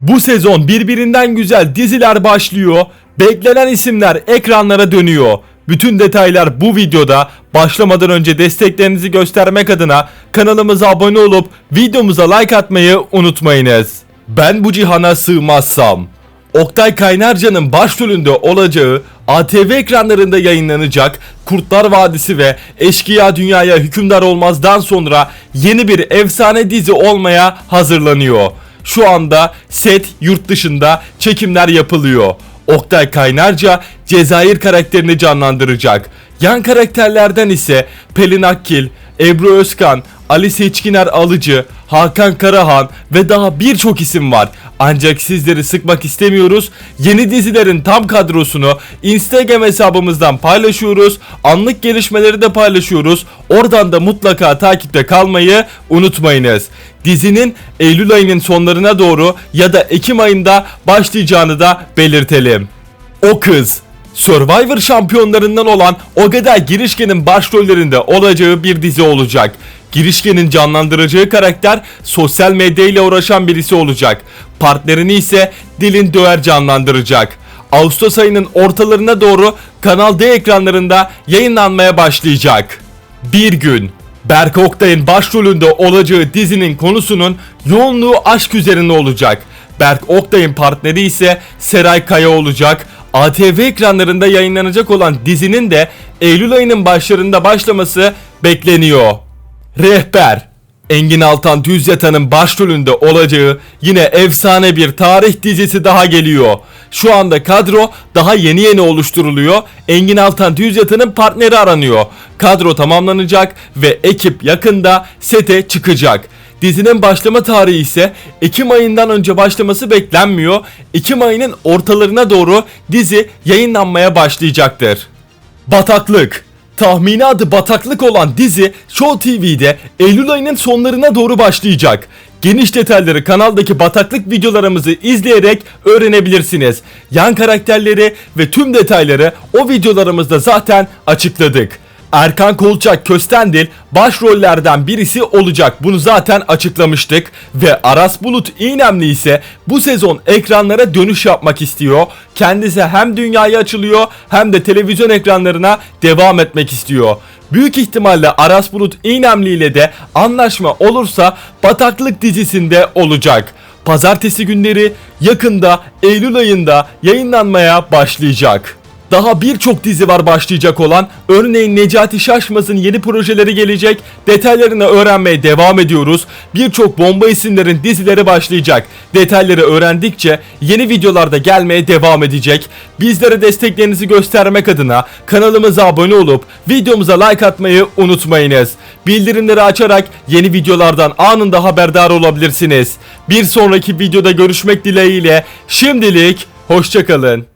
Bu sezon birbirinden güzel diziler başlıyor. Beklenen isimler ekranlara dönüyor. Bütün detaylar bu videoda. Başlamadan önce desteklerinizi göstermek adına kanalımıza abone olup videomuza like atmayı unutmayınız. Ben bu cihana sığmazsam. Oktay Kaynarca'nın başrolünde olacağı ATV ekranlarında yayınlanacak Kurtlar Vadisi ve Eşkıya Dünyaya Hükümdar Olmaz'dan sonra yeni bir efsane dizi olmaya hazırlanıyor. Şu anda set yurt dışında çekimler yapılıyor. Oktay Kaynarca Cezayir karakterini canlandıracak. Yan karakterlerden ise Pelin Akkil, Ebru Özkan, Ali Seçkiner Alıcı, Hakan Karahan ve daha birçok isim var. Ancak sizleri sıkmak istemiyoruz. Yeni dizilerin tam kadrosunu Instagram hesabımızdan paylaşıyoruz. Anlık gelişmeleri de paylaşıyoruz. Oradan da mutlaka takipte kalmayı unutmayınız. Dizinin Eylül ayının sonlarına doğru ya da Ekim ayında başlayacağını da belirtelim. O kız Survivor şampiyonlarından olan Ogeda Girişken'in başrollerinde olacağı bir dizi olacak. Girişken'in canlandıracağı karakter sosyal medya ile uğraşan birisi olacak. Partnerini ise Dilin Döver canlandıracak. Ağustos ayının ortalarına doğru Kanal D ekranlarında yayınlanmaya başlayacak. Bir gün Berk Oktay'ın başrolünde olacağı dizinin konusunun yoğunluğu aşk üzerine olacak. Berk Oktay'ın partneri ise Seray Kaya olacak. ATV ekranlarında yayınlanacak olan dizinin de Eylül ayının başlarında başlaması bekleniyor. Rehber Engin Altan Düz başrolünde olacağı yine efsane bir tarih dizisi daha geliyor. Şu anda kadro daha yeni yeni oluşturuluyor. Engin Altan Düz partneri aranıyor. Kadro tamamlanacak ve ekip yakında sete çıkacak. Dizinin başlama tarihi ise Ekim ayından önce başlaması beklenmiyor. Ekim ayının ortalarına doğru dizi yayınlanmaya başlayacaktır. Bataklık Tahmini adı Bataklık olan dizi Show TV'de Eylül ayının sonlarına doğru başlayacak. Geniş detayları kanaldaki bataklık videolarımızı izleyerek öğrenebilirsiniz. Yan karakterleri ve tüm detayları o videolarımızda zaten açıkladık. Erkan Kolçak Köstendil başrollerden birisi olacak. Bunu zaten açıklamıştık. Ve Aras Bulut İynemli ise bu sezon ekranlara dönüş yapmak istiyor. Kendisi hem dünyaya açılıyor hem de televizyon ekranlarına devam etmek istiyor. Büyük ihtimalle Aras Bulut İynemli ile de anlaşma olursa Bataklık dizisinde olacak. Pazartesi günleri yakında Eylül ayında yayınlanmaya başlayacak. Daha birçok dizi var başlayacak olan. Örneğin Necati Şaşmaz'ın yeni projeleri gelecek. Detaylarını öğrenmeye devam ediyoruz. Birçok bomba isimlerin dizileri başlayacak. Detayları öğrendikçe yeni videolarda gelmeye devam edecek. Bizlere desteklerinizi göstermek adına kanalımıza abone olup videomuza like atmayı unutmayınız. Bildirimleri açarak yeni videolardan anında haberdar olabilirsiniz. Bir sonraki videoda görüşmek dileğiyle şimdilik hoşçakalın.